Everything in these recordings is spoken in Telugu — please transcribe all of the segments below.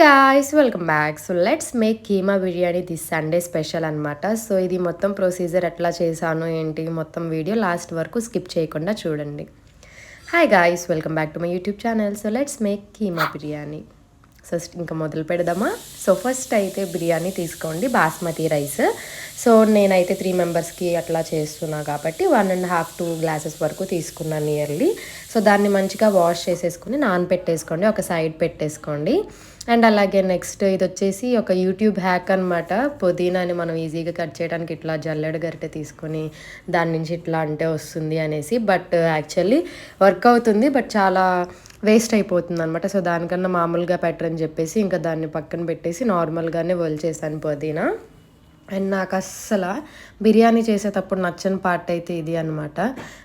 Guys welcome back so let's make keema biryani this Sunday special అనమాట సో ఇది మొత్తం ప్రొసీజర్ ఎట్లా చేశాను ఏంటి మొత్తం వీడియో లాస్ట్ వరకు స్కిప్ చేయకుండా చూడండి. Hi guys welcome back to my YouTube channel so let's make keema biryani so ఇంకా మొదలు పెడదామా? సో ఫస్ట్ అయితే బిర్యానీ తీసుకోండి బాస్మతి రైస్ సో నేనైతే త్రీ మెంబర్స్కి అట్లా చేస్తున్నా కాబట్టి one and half two glasses వరకు తీసుకున్నాను నియర్లీ సో దాన్ని మంచిగా వాష్ చేసేసుకుని నానపెట్టేసుకోండి ఒక సైడ్ పెట్టేసుకోండి. అండ్ అలాగే నెక్స్ట్ ఇది వచ్చేసి ఒక యూట్యూబ్ హ్యాక్ అనమాట పుదీనాని మనం ఈజీగా కట్ చేయడానికి ఇట్లా జల్లెడ గరిటె తీసుకొని దాని నుంచి ఇట్లా అంటే వస్తుంది అనేసి. బట్ యాక్చువల్లీ వర్క్ అవుతుంది బట్ చాలా వేస్ట్ అయిపోతుంది అనమాట సో దానికన్నా మామూలుగా పెట్టరని చెప్పేసి ఇంకా దాన్ని పక్కన పెట్టేసి నార్మల్గానే వల్ చేశాను పుదీనా. అండ్ నాకు అస్సలు బిర్యానీ చేసేటప్పుడు నచ్చని పార్ట్ అయితే ఇది అనమాట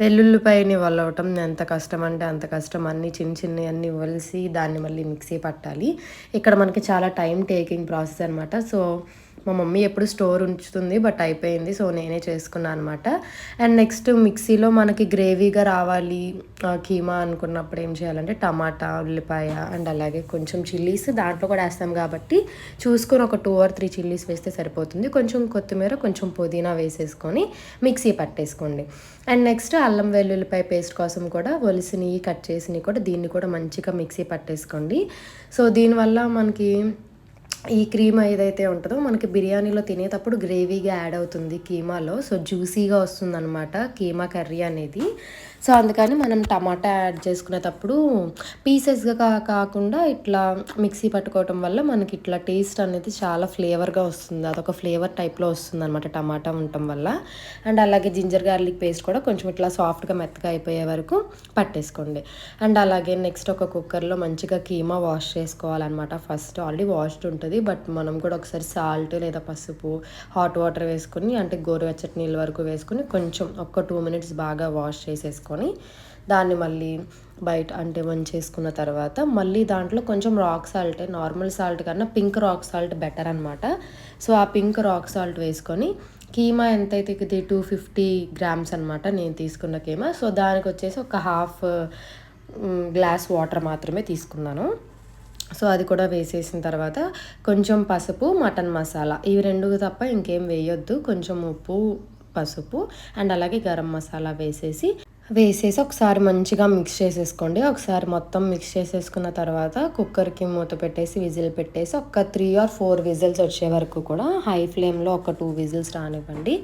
వెల్లుల్లిపాయని వలవటం ఎంత కష్టం అంటే అంత కష్టం. అన్ని చిన్న చిన్న అన్ని వలిసి దాన్ని మళ్ళీ మిక్సీ పట్టాలి. ఇక్కడ మనకి చాలా టైం టేకింగ్ ప్రాసెస్ అనమాట సో మా మమ్మీ ఎప్పుడు స్టోర్ ఉంచుతుంది బట్ అయిపోయింది. సో నేనే చేసుకున్నాను అనమాట అండ్ నెక్స్ట్ మిక్సీలో మనకి గ్రేవీగా రావాలి కీమా అనుకున్నప్పుడు ఏం చేయాలంటే టమాటా ఉల్లిపాయ అండ్ అలాగే కొంచెం చిల్లీస్ దాంట్లో కూడా వేస్తాం కాబట్టి చూసుకొని ఒక టూ ఆర్ త్రీ చిల్లీస్ వేస్తే సరిపోతుంది. కొంచెం కొత్తిమీర కొంచెం పుదీనా వేసేసుకొని మిక్సీ పట్టేసుకోండి. అండ్ నెక్స్ట్ అల్లం వెల్లుల్లిపాయ పేస్ట్ కోసం కూడా ఒలిసినవి కట్ చేసినవి కూడా దీన్ని కూడా మంచిగా మిక్సీ పట్టేసుకోండి. సో దీనివల్ల మనకి ఈ క్రీమ్ ఏదైతే ఉంటుందో మనకి బిర్యానీలో తినేటప్పుడు గ్రేవీగా యాడ్ అవుతుంది కీమాలో. సో జ్యూసీగా వస్తుంది అనమాట కీమా కర్రీ అనేది. సో అందుకని మనం టమాటా యాడ్ చేసుకునేటప్పుడు పీసెస్గా కాకుండా ఇట్లా మిక్సీ పట్టుకోవటం వల్ల మనకి ఇట్లా టేస్ట్ అనేది చాలా ఫ్లేవర్గా వస్తుంది. అదొక ఫ్లేవర్ టైప్లో వస్తుంది అనమాట టమాటా ఉండటం వల్ల. అండ్ అలాగే జింజర్ గార్లిక్ పేస్ట్ కూడా కొంచెం ఇట్లా సాఫ్ట్గా మెత్తగా అయిపోయే వరకు పట్టేసుకోండి. అండ్ అలాగే నెక్స్ట్ ఒక కుక్కర్లో మంచిగా కీమా వాష్ చేసుకోవాలన్నమాట. ఫస్ట్ ఆల్రెడీ వాష్డ్ ఉంటుంది. బట్ మనం కూడా ఒకసారి సాల్ట్ లేదా పసుపు హాట్ వాటర్ వేసుకొని అంటే గోరువెచ్చటి నీళ్ళ వరకు వేసుకొని కొంచెం ఒక టూ మినిట్స్ బాగా వాష్ చేసేసుకొని దాన్ని మళ్ళీ బయట అంటే వంచేసుకున్న తర్వాత మళ్ళీ దాంట్లో కొంచెం రాక్ సాల్ట్ నార్మల్ సాల్ట్ కన్నా పింక్ రాక్ సాల్ట్ బెటర్ అనమాట సో ఆ పింక్ రాక్ సాల్ట్ వేసుకొని కీమా ఎంతైతే ఇది టూ ఫిఫ్టీ గ్రామ్స్ అనమాట నేను తీసుకున్న కీమా. సో దానికి వచ్చేసి ఒక హాఫ్ గ్లాస్ వాటర్ మాత్రమే తీసుకున్నాను. సో అది కూడా వేసేసిన తర్వాత కొంచెం పసుపు మటన్ మసాలా. ఇవి రెండు తప్ప ఇంకేం వేయొద్దు. కొంచెం ఉప్పు పసుపు అండ్ అలాగే గరం మసాలా వేసేసి వేసేసి ఒకసారి మంచిగా మిక్స్ చేసేసుకోండి. ఒకసారి మొత్తం మిక్స్ చేసేసుకున్న తర్వాత కుక్కర్కి మూత పెట్టేసి విజిల్ పెట్టేసి ఒక త్రీ ఆర్ ఫోర్ విజిల్స్ వచ్చే వరకు కూడా హై ఫ్లేమ్లో ఒక టూ విజిల్స్ రానివ్వండి.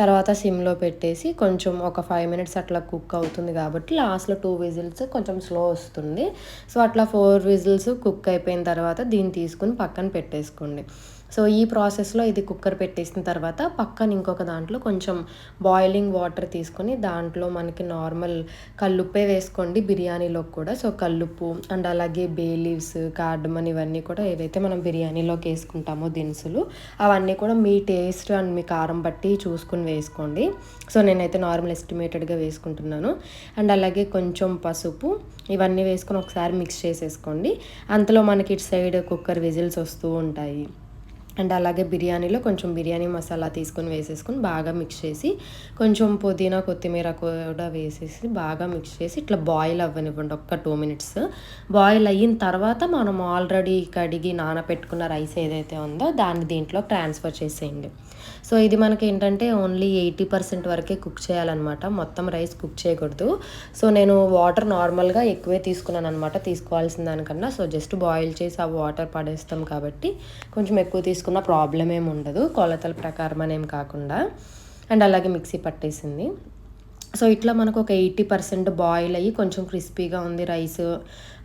తర్వాత సిమ్లో పెట్టేసి కొంచెం ఒక ఫైవ్ మినిట్స్ అట్లా కుక్ అవుతుంది కాబట్టి లాస్ట్లో టూ విజిల్స్ కొంచెం స్లో వస్తుంది. సో అట్లా ఫోర్ విజిల్స్ కుక్ అయిపోయిన తర్వాత దీన్ని తీసుకుని పక్కన పెట్టేసుకోండి. సో ఈ ప్రాసెస్లో ఇది కుక్కర్ పెట్టేసిన తర్వాత పక్కన ఇంకొక దాంట్లో కొంచెం బాయిలింగ్ వాటర్ తీసుకొని దాంట్లో మనకి నార్మల్ కల్లుప్పే వేసుకోండి బిర్యానీలో కూడా. సో కల్లుప్పు అండ్ అలాగే బే లీవ్స్ కార్డమన్ ఇవన్నీ కూడా ఏవైతే మనం బిర్యానీలోకి వేసుకుంటామో దినుసులు అవన్నీ కూడా మీ టేస్ట్ అండ్ మీ కారం బట్టి చూసుకుని వేసుకోండి. సో నేనైతే నార్మల్ ఎస్టిమేటెడ్గా వేసుకుంటున్నాను. అండ్ అలాగే కొంచెం పసుపు ఇవన్నీ వేసుకొని ఒకసారి మిక్స్ చేసేసుకోండి. అంతలో మనకి ఇటు సైడ్ కుక్కర్ విజిల్స్ వస్తూ ఉంటాయి. అండ్ అలాగే బిర్యానీలో కొంచెం బిర్యానీ మసాలా తీసుకొని వేసేసుకొని బాగా మిక్స్ చేసి కొంచెం పుదీనా కొత్తిమీర కూడా వేసేసి బాగా మిక్స్ చేసి ఇట్లా బాయిల్ అవ్వనివ్వండి ఒక్క టూ మినిట్స్ బాయిల్ అయిన తర్వాత మనం ఆల్రెడీ కడిగి నానబెట్టుకున్న రైస్ ఏదైతే ఉందో దాన్ని దీంట్లో ట్రాన్స్ఫర్ చేసేయండి. సో ఇది మనకి ఏంటంటే ఓన్లీ ఎయిటీ పర్సెంట్ వరకే కుక్ చేయాలన్నమాట. మొత్తం రైస్ కుక్ చేయకూడదు. సో నేను వాటర్ నార్మల్గా ఎక్కువే తీసుకున్నాను అనమాట తీసుకోవాల్సిన దానికన్నా. సో జస్ట్ బాయిల్ చేసి ఆ వాటర్ పడేస్తాం కాబట్టి కొంచెం ఎక్కువ తీసుకున్న ప్రాబ్లం ఏమి ఉండదు. కొలతల ప్రకారం అనేం కాకుండా. అండ్ అలాగే మిక్సీ పట్టేసింది. సో ఇట్లా మనకు ఒక ఎయిటీ పర్సెంట్ బాయిల్ అయ్యి కొంచెం క్రిస్పీగా ఉంది రైస్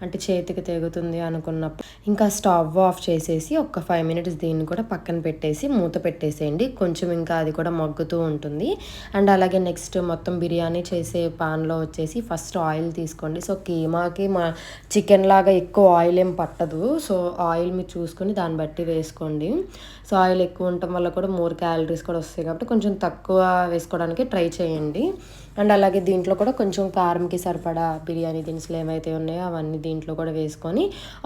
అంటే చేతికి తెగుతుంది అనుకున్నప్పుడు. ఇంకా స్టవ్ ఆఫ్ చేసేసి ఒక ఫైవ్ మినిట్స్ దీన్ని కూడా పక్కన పెట్టేసి మూత పెట్టేసేయండి. కొంచెం ఇంకా అది కూడా మగ్గుతూ ఉంటుంది. అండ్ అలాగే నెక్స్ట్ మొత్తం బిర్యానీ చేసే పాన్లో వచ్చేసి ఫస్ట్ ఆయిల్ తీసుకోండి. సో కీమాకి మా చికెన్ లాగా ఎక్కువ ఆయిల్ ఏం పట్టదు. సో ఆయిల్ మీరు చూసుకొని దాన్ని బట్టి వేసుకోండి. సో ఆయిల్ ఎక్కువ ఉండటం వల్ల కూడా మోర్ క్యాలరీస్ కూడా వస్తాయి కాబట్టి కొంచెం తక్కువ వేసుకోవడానికి ట్రై చేయండి. అండ్ అలాగే దీంట్లో కూడా కొంచెం కారంకి సరిపడా బిర్యానీ దినుసులు ఏవైతే ఉన్నాయో అవన్నీ దీంట్లో కూడా వేసుకొని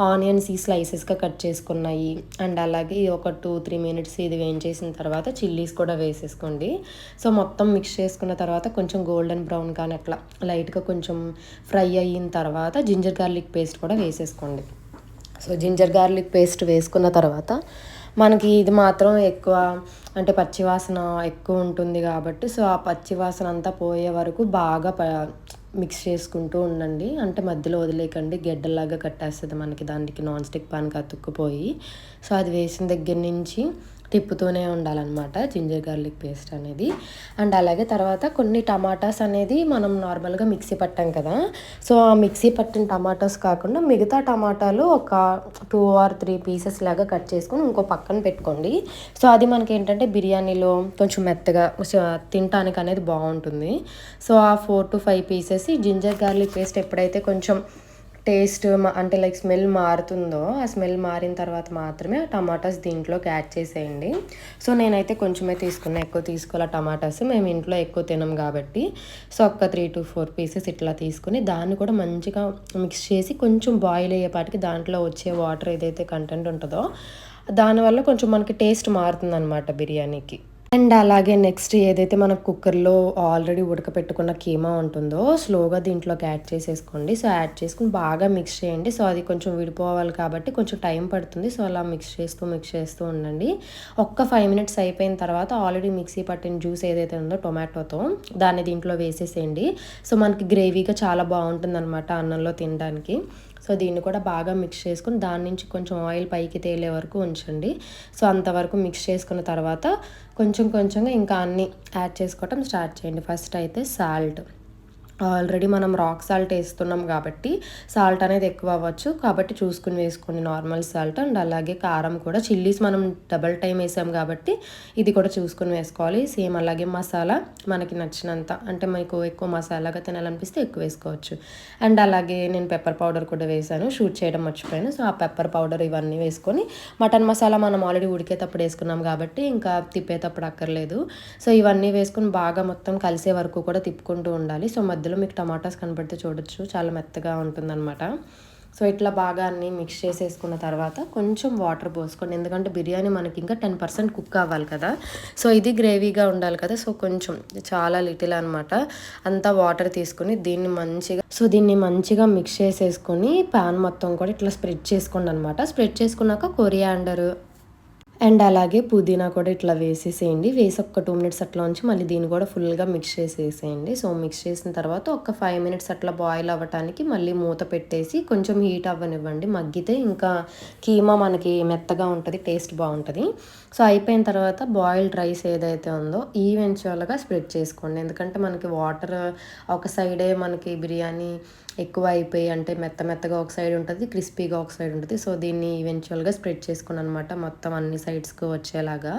ఆనియన్స్ ఈ స్లైసెస్గా కట్ చేసుకున్నాయి. అండ్ అలాగే ఒక టూ త్రీ మినిట్స్ ఇది వేయించేసిన తర్వాత చిల్లీస్ కూడా వేసేసుకోండి. సో మొత్తం మిక్స్ చేసుకున్న తర్వాత కొంచెం గోల్డెన్ బ్రౌన్ కానీ అట్లా లైట్గా కొంచెం ఫ్రై అయిన తర్వాత జింజర్ గార్లిక్ పేస్ట్ కూడా వేసేసుకోండి. సో జింజర్ గార్లిక్ పేస్ట్ వేసుకున్న తర్వాత మనకి ఇది మాత్రం ఎక్కువ అంటే పచ్చివాసన ఎక్కువ ఉంటుంది కాబట్టి సో ఆ పచ్చివాసన అంతా పోయే వరకు బాగా మిక్స్ చేసుకుంటూ ఉండండి. అంటే మధ్యలో వదిలేకండి గెడ్డలాగా కట్టేస్తుంది మనకి దానికి నాన్ స్టిక్ పాన్ అతుక్కుపోయి. సో అది వేసిన దగ్గర నుంచి తిప్పుతూనే ఉండాలన్నమాట జింజర్ గార్లిక్ పేస్ట్ అనేది. అండ్ అలాగే తర్వాత కొన్ని టమాటాస్ అనేది మనం నార్మల్గా మిక్సీ పట్టాం కదా. సో ఆ మిక్సీ పట్టిన టమాటాస్ కాకుండా మిగతా టమాటాలు ఒక టూ ఆర్ త్రీ పీసెస్ లాగా కట్ చేసుకొని ఇంకో పక్కన పెట్టుకోండి. సో అది మనకి ఏంటంటే బిర్యానీలో కొంచెం మెత్తగా తినటానికి అనేది బాగుంటుంది. సో ఆ four to five pieces ginger garlic paste ఎప్పుడైతే కొంచెం టేస్ట్ అంటే లైక్ స్మెల్ మారుతుందో ఆ స్మెల్ మారిన తర్వాత మాత్రమే ఆ టమాటాస్ దీంట్లోకి యాడ్ చేసేయండి. సో నేనైతే కొంచెమే తీసుకున్నా ఎక్కువ తీసుకోవాలి టమాటాస్. మేము ఇంట్లో ఎక్కువ తినం కాబట్టి సో ఒక్క త్రీ టు ఫోర్ పీసెస్ ఇట్లా తీసుకుని దాన్ని కూడా మంచిగా మిక్స్ చేసి కొంచెం బాయిల్ అయ్యేపాటికి దాంట్లో వచ్చే వాటర్ ఏదైతే కంటెంట్ ఉంటుందో దానివల్ల కొంచెం మనకి టేస్ట్ మారుతుంది అనమాట బిర్యానీకి. అండ్ అలాగే నెక్స్ట్ ఏదైతే మన కుక్కర్లో ఆల్రెడీ ఉడకపెట్టుకున్న కీమా ఉంటుందో స్లోగా దీంట్లోకి యాడ్ చేసేసుకోండి. సో యాడ్ చేసుకుని బాగా మిక్స్ చేయండి. సో అది కొంచెం విడిపోవాలి కాబట్టి కొంచెం టైం పడుతుంది. సో అలా మిక్స్ చేస్తూ మిక్స్ చేస్తూ ఉండండి. ఒక్క ఫైవ్ మినిట్స్ అయిపోయిన తర్వాత ఆల్రెడీ మిక్సీ పట్టిన జ్యూస్ ఏదైతే ఉందో టొమాటోతో దాన్ని దీంట్లో వేసేసేయండి. సో మనకి గ్రేవీగా చాలా బాగుంటుంది అనమాట అన్నంలో తినడానికి. సో దీన్ని కూడా బాగా మిక్స్ చేసుకుని దాని నుంచి కొంచెం ఆయిల్ పైకి తేలే వరకు ఉంచండి. సో అంతవరకు మిక్స్ చేసుకున్న తర్వాత కొంచెం కొంచెంగా ఇంకా అన్నీ యాడ్ చేసుకోవటం స్టార్ట్ చేయండి. ఫస్ట్ అయితే సాల్ట్. ఆల్రెడీ మనం రాక్ సాల్ట్ వేస్తున్నాం కాబట్టి సాల్ట్ అనేది ఎక్కువ అవ్వచ్చు. కాబట్టి చూసుకుని వేసుకోండి నార్మల్ సాల్ట్ అండ్ అలాగే కారం కూడా. చిల్లీస్ మనం డబల్ టైం వేసాం కాబట్టి ఇది కూడా చూసుకుని వేసుకోవాలి. సేమ్ అలాగే మసాలా మనకి నచ్చినంత. అంటే మీకు ఎక్కువ మసాలాగా తినాలనిపిస్తే ఎక్కువ వేసుకోవచ్చు. అండ్ అలాగే నేను పెప్పర్ పౌడర్ కూడా వేసాను. షూట్ చేయడం మర్చిపోయాను. సో ఆ పెప్పర్ పౌడర్ ఇవన్నీ వేసుకొని మటన్ మసాలా మనం ఆల్రెడీ ఉడికేటప్పుడు వేసుకున్నాం కాబట్టి ఇంకా తిప్పేటప్పుడు అక్కర్లేదు. సో ఇవన్నీ వేసుకుని బాగా మొత్తం కలిసే వరకు కూడా తిప్పుకుంటూ ఉండాలి. సో మధ్య మధ్యలో మీకు టమాటాస్ కనబడితే చూడొచ్చు. చాలా మెత్తగా ఉంటుందన్నమాట. సో ఇట్లా బాగా అన్నీ మిక్స్ చేసేసుకున్న తర్వాత కొంచెం వాటర్ పోసుకోండి. ఎందుకంటే బిర్యానీ మనకి ఇంకా టెన్ పర్సెంట్ కుక్ అవ్వాలి కదా. సో ఇది గ్రేవీగా ఉండాలి కదా. సో కొంచెం చాలా లిటిల్ అనమాట అంతా వాటర్ తీసుకుని దీన్ని మంచిగా సో దీన్ని మంచిగా మిక్స్ చేసేసుకొని ప్యాన్ మొత్తం కూడా ఇట్లా స్ప్రెడ్ చేసుకోండి అనమాట స్ప్రెడ్ చేసుకున్నాక కొరియాండర్ అండ్ అలాగే పుదీనా కూడా ఇట్లా వేసేసేయండి. వేసి ఒక టూ మినిట్స్ అట్లా ఉంచి మళ్ళీ దీన్ని కూడా ఫుల్గా మిక్స్ చేసేసేయండి. సో మిక్స్ చేసిన తర్వాత ఒక ఫైవ్ మినిట్స్ అట్లా బాయిల్ అవ్వటానికి మళ్ళీ మూత పెట్టేసి కొంచెం హీట్ అవ్వనివ్వండి. మగ్గితే ఇంకా కీమా మనకి మెత్తగా ఉంటుంది టేస్ట్ బాగుంటుంది. సో అయిపోయిన తర్వాత బాయిల్డ్ రైస్ ఏదైతే ఉందో ఈవెన్చువల్గా స్ప్రెడ్ చేసుకోండి. ఎందుకంటే మనకి వాటర్ ఒక సైడే మనకి బిర్యానీ ఎక్కువ అయిపోయి అంటే మెత్త మెత్తగా ఒక సైడ్ ఉంటుంది క్రిస్పీగా ఒక సైడ్ ఉంటుంది. సో దీన్ని ఈవెన్చువల్గా స్ప్రెడ్ చేసుకుని అనమాట మొత్తం అన్ని సైడ్స్కి వచ్చేలాగా.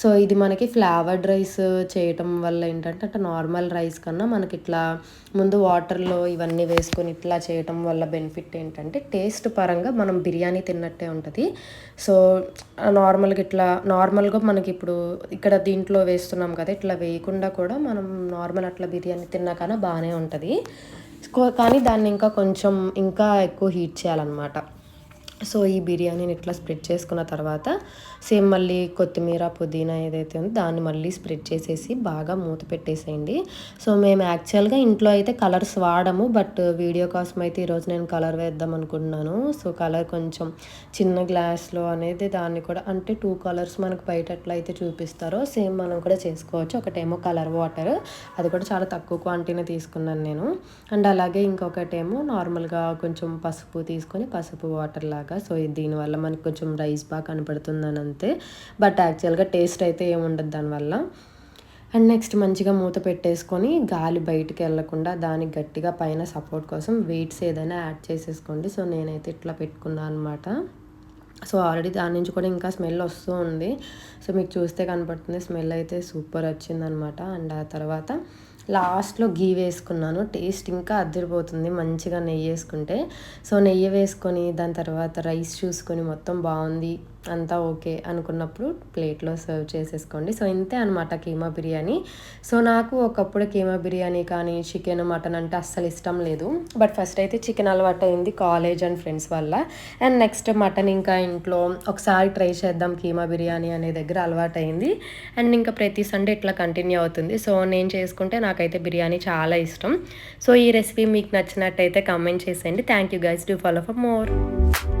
సో ఇది మనకి ఫ్లేవర్డ్ రైస్ చేయటం వల్ల ఏంటంటే అంటే నార్మల్ రైస్ కన్నా మనకి ఇట్లా ముందు వాటర్లో ఇవన్నీ వేసుకొని ఇట్లా చేయటం వల్ల బెనిఫిట్ ఏంటంటే టేస్ట్ పరంగా మనం బిర్యానీ తిన్నట్టే ఉంటుంది. సో నార్మల్గా ఇట్లా నార్మల్గా మనకి ఇప్పుడు ఇక్కడ దీంట్లో వేస్తున్నాం కదా ఇట్లా వేయకుండా కూడా మనం నార్మల్ అట్లా బిర్యానీ తిన్నా కన్నా బాగానే ఉంటుంది. కానీ దాన్ని ఇంకా కొంచెం ఇంకా ఎక్కువ హీట్ చేయాలన్నమాట. సో ఈ బిర్యానీని ఇట్లా స్ప్రెడ్ చేసుకున్న తర్వాత సేమ్ మళ్ళీ కొత్తిమీర పుదీనా ఏదైతే ఉందో దాన్ని మళ్ళీ స్ప్రెడ్ చేసేసి బాగా మూత పెట్టేసేయండి. సో మేము యాక్చువల్గా ఇంట్లో అయితే కలర్స్ వాడము బట్ వీడియో కోసం అయితే ఈరోజు నేను కలర్ వేద్దాం అనుకుంటున్నాను. సో కలర్ కొంచెం చిన్న గ్లాస్లో అనేది దాన్ని కూడా అంటే టూ కలర్స్ మనకు బయట ఎట్లయితే చూపిస్తారో సేమ్ మనం కూడా చేసుకోవచ్చు. ఒకటేమో కలర్ వాటర్ అది కూడా చాలా తక్కువ క్వాంటిటీనే తీసుకున్నాను నేను. అండ్ అలాగే ఇంకొకటేమో నార్మల్గా కొంచెం పసుపు తీసుకొని పసుపు వాటర్ లాగా. సో దీనివల్ల మనకి కొంచెం రైస్ బాగా కనపడుతుందని అంతే. బట్ యాక్చువల్గా టేస్ట్ అయితే ఏముండదు దానివల్ల అండ్ నెక్స్ట్ మంచిగా మూత పెట్టేసుకొని గాలి బయటికి వెళ్ళకుండా దానికి గట్టిగా పైన సపోర్ట్ కోసం వెయిట్స్ ఏదైనా యాడ్ చేసేసుకోండి. సో నేనైతే ఇట్లా పెట్టుకున్నాను అనమాట సో ఆల్రెడీ దాని నుంచి కూడా ఇంకా స్మెల్ వస్తూ ఉంది. సో మీకు చూస్తే కనపడుతుంది. స్మెల్ అయితే సూపర్ వచ్చిందనమాట అండ్ ఆ తర్వాత లాస్ట్లో గీ వేసుకున్నాను. టేస్ట్ ఇంకా అద్దరిపోతుంది మంచిగా నెయ్యి వేసుకుంటే. సో నెయ్యి వేసుకొని దాని తర్వాత రైస్ చూసుకొని మొత్తం బాగుంది. అంతా ఓకే అనుకున్నప్పుడు ప్లేట్లో సర్వ్ చేసేసుకోండి. సో ఇంతే అనమాట కీమా బిర్యానీ. సో నాకు ఒకప్పుడు కీమా బిర్యానీ కానీ చికెన్ మటన్ అంటే అస్సలు ఇష్టం లేదు. బట్ ఫస్ట్ అయితే చికెన్ అలవాటు అయింది కాలేజ్ అండ్ ఫ్రెండ్స్ వల్ల. అండ్ నెక్స్ట్ మటన్ ఇంకా ఇంట్లో ఒకసారి ట్రై చేద్దాం కీమా బిర్యానీ అనే దగ్గర అలవాటు అయింది. అండ్ ఇంకా ప్రతి సండే ఇట్లా కంటిన్యూ అవుతుంది. సో నేను చేసుకుంటే నాకైతే బిర్యానీ చాలా ఇష్టం. సో ఈ రెసిపీ మీకు నచ్చినట్టయితే కమెంట్ చేసేయండి. Thank you guys. Do follow for more.